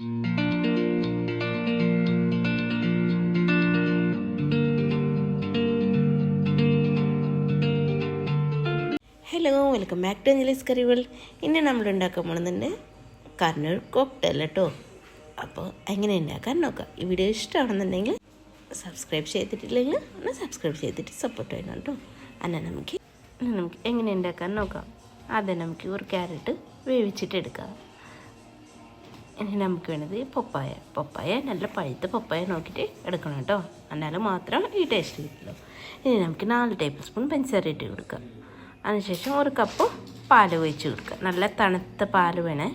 Hello welcome back to Anjali's കറികൾ ഇന്നെ നമ്മൾ ഉണ്ടാക്കാൻ പോകുന്നുണ്ട് കർണൂർ കോക്ടെയിൽ കേട്ടോ അപ്പോൾ എങ്ങനെ ഉണ്ടാക്കാൻ നോക്കാം. ഈ വീഡിയോ ഇഷ്ടമാണെന്നുണ്ടെങ്കിൽ സബ്സ്ക്രൈബ് ചെയ്തിട്ടില്ലെങ്കിൽ ഒന്ന് സബ്സ്ക്രൈബ് ചെയ്തിട്ട് സപ്പോർട്ട് ചെയ്യണം കേട്ടോ. എന്നാൽ നമുക്ക് നമുക്ക് എങ്ങനെ ഉണ്ടാക്കാൻ നോക്കാം. ആദ്യം നമുക്ക് ഒരു ക്യാരറ്റ് വേവിച്ചിട്ട് എടുക്കാം. ഇനി നമുക്ക് വേണത് പപ്പായ. പപ്പായ നല്ല പഴുത്ത പപ്പായ നോക്കിയിട്ട് എടുക്കണം കേട്ടോ. എന്നാലും മാത്രം ഈ ടേസ്റ്റ് കിട്ടുള്ളൂ. ഇനി നമുക്ക് നാല് ടേബിൾ സ്പൂൺ പഞ്ചസാര ഇട്ട് കൊടുക്കാം. അതിനുശേഷം ഒരു കപ്പ് പാൽ ഒഴിച്ച് കൊടുക്കുക നല്ല തണുത്ത പാൽ വേണേ.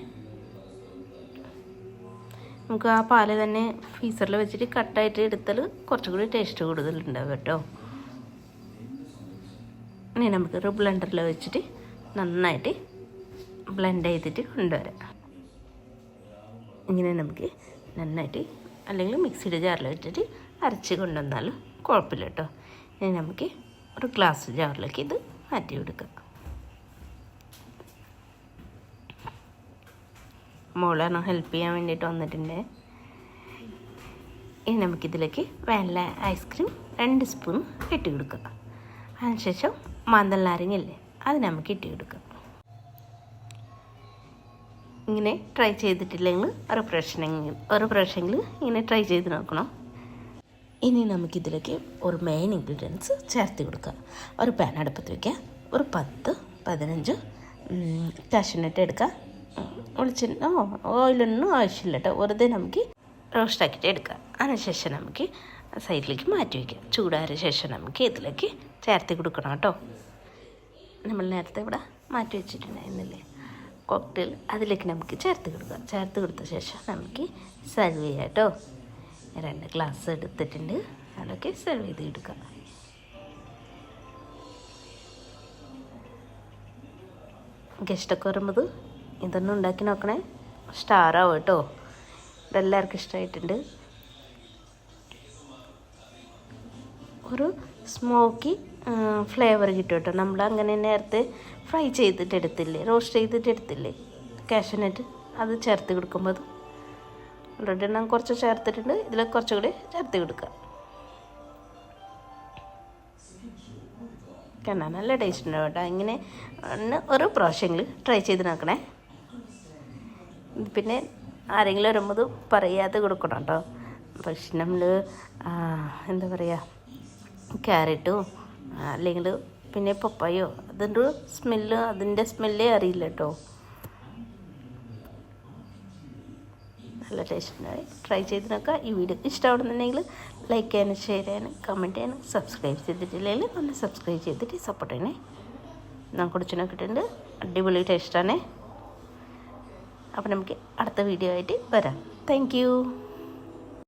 നമുക്ക് ആ പാൽ തന്നെ ഫ്രീസറിൽ വെച്ചിട്ട് കട്ടായിട്ട് എടുത്താൽ കുറച്ചും കൂടി ടേസ്റ്റ് കൂടുതലുണ്ടാവും കേട്ടോ. ഇനി നമുക്ക് ഒരു ബ്ലെൻഡറിൽ വെച്ചിട്ട് നന്നായിട്ട് ബ്ലെൻഡ് ചെയ്തിട്ട് കൊണ്ടുവരാം. ഇങ്ങനെ നമുക്ക് നന്നായിട്ട് അല്ലെങ്കിൽ മിക്സിയുടെ ജാറിൽ വെച്ചിട്ട് അരച്ച് കൊണ്ടുവന്നാലും കുഴപ്പമില്ല കേട്ടോ. ഇനി നമുക്ക് ഒരു ഗ്ലാസ് ജാറിലേക്ക് ഇത് മാറ്റി കൊടുക്കാം. മോളാണ് ഹെൽപ്പ് ചെയ്യാൻ വേണ്ടിയിട്ട് വന്നിട്ടുണ്ട്. ഇനി നമുക്കിതിലേക്ക് വെള്ള ഐസ്ക്രീം രണ്ട് സ്പൂൺ ഇട്ട് കൊടുക്കുക അതിനുശേഷം മാന്തൽ നാരങ്ങയില്ലേ അത് നമുക്ക് ഇട്ട് കൊടുക്കാം. ഇങ്ങനെ ട്രൈ ചെയ്തിട്ടില്ലെങ്കിൽ ഒരു പ്രാവശ്യമെങ്കിൽ ഒരു പ്രാവശ്യമെങ്കിൽ ഇങ്ങനെ ട്രൈ ചെയ്ത് നോക്കണം. ഇനി നമുക്കിതിലേക്ക് ഒരു മെയിൻ ഇൻഗ്രീഡിയൻസ് ചേർത്ത് കൊടുക്കുക ഒരു പാൻ അടുപ്പത്ത് വയ്ക്കുക ഒരു പത്ത് പതിനഞ്ച് കാഷ്യൂനട്ട് എടുക്കുക വെളിച്ചെണ്ണ ഓയിലൊന്നും ആവശ്യമില്ല കേട്ടോ വെറുതെ നമുക്ക് റോസ്റ്റാക്കിയിട്ട് എടുക്കുക അതിനുശേഷം നമുക്ക് സൈഡിലേക്ക് മാറ്റി വയ്ക്കുക ചൂടായ ശേഷം നമുക്ക് ഇതിലേക്ക് ചേർത്ത് കൊടുക്കണം കേട്ടോ നമ്മൾ നേരത്തെ ഇവിടെ മാറ്റി വെച്ചിട്ടുണ്ടായിരുന്നില്ലേ? കോക്ടെയിൽ അതിലേക്ക് നമുക്ക് ചേർത്ത് കൊടുക്കുക ചേർത്ത് കൊടുത്ത ശേഷം നമുക്ക് സെർവ് ചെയ്യാം കേട്ടോ. രണ്ട് ഗ്ലാസ് എടുത്തിട്ടുണ്ട്. അതൊക്കെ സെർവ് ചെയ്ത് എടുക്കുക ഗസ്റ്റൊക്കെ വരുമ്പോൾ ഇതൊന്നും ഉണ്ടാക്കി നോക്കണേ. സ്റ്റാറാവും കേട്ടോ. ഇതെല്ലാവർക്കും ഇഷ്ടമായിട്ടുണ്ട്. ഒരു സ്മോക്കി ഫ്ലേവർ കിട്ടും കേട്ടോ. നമ്മൾ അങ്ങനെ നേരത്തെ ഫ്രൈ ചെയ്തിട്ട് എടുത്തില്ലേ? റോസ്റ്റ് ചെയ്തിട്ട് എടുത്തില്ലേ? കാഷ്യനട്ട് അത് ചേർത്ത് കൊടുക്കുമ്പോൾ അത് ഓൾറെഡി ഞാൻ കുറച്ച് ചേർത്തിട്ടുണ്ട്. ഇതിൽ കുറച്ചുകൂടി ചേർത്ത് കൊടുക്കുക. കണ്ടാൽ നല്ല ടേസ്റ്റ് ഉണ്ടാവും കേട്ടോ. ഇങ്ങനെ ഒന്ന് ഒരു പ്രാവശ്യമെങ്കിൽ ട്രൈ ചെയ്ത് നോക്കണേ. പിന്നെ ആരെങ്കിലും വരുമ്പോൾ പറയാതെ കൊടുക്കണം കേട്ടോ. പക്ഷെ നമ്മൾ എന്താ പറയുക ക്യാരറ്റും അല്ലെങ്കിൽ പിന്നെ പപ്പായോ? അതിന്റെ സ്മെല്ല് അതിന്റെ സ്മെല്ലേ അറിയില്ല കേട്ടോ. നല്ല ടേസ്റ്റ് ഉണ്ടായി ട്രൈ ചെയ്ത് നോക്കുക. ഈ വീഡിയോ ഇഷ്ടമാണെന്നുണ്ടെങ്കിൽ ലൈക്ക് ചെയ്യാനും ഷെയർ ചെയ്യാനും കമന്റ് ചെയ്യാനും സബ്സ്ക്രൈബ് ചെയ്തിട്ടില്ലെങ്കിൽ ഒന്ന് സബ്സ്ക്രൈബ് ചെയ്തിട്ട് സപ്പോർട്ട് ചെയ്യണേ. ഞാൻ കുടിച്ചു നോക്കിയിട്ടുണ്ട്. അടിപൊളി ടേസ്റ്റാണേ അപ്പോൾ നമുക്ക് അടുത്ത വീഡിയോ ആയിട്ട് വരാം. താങ്ക്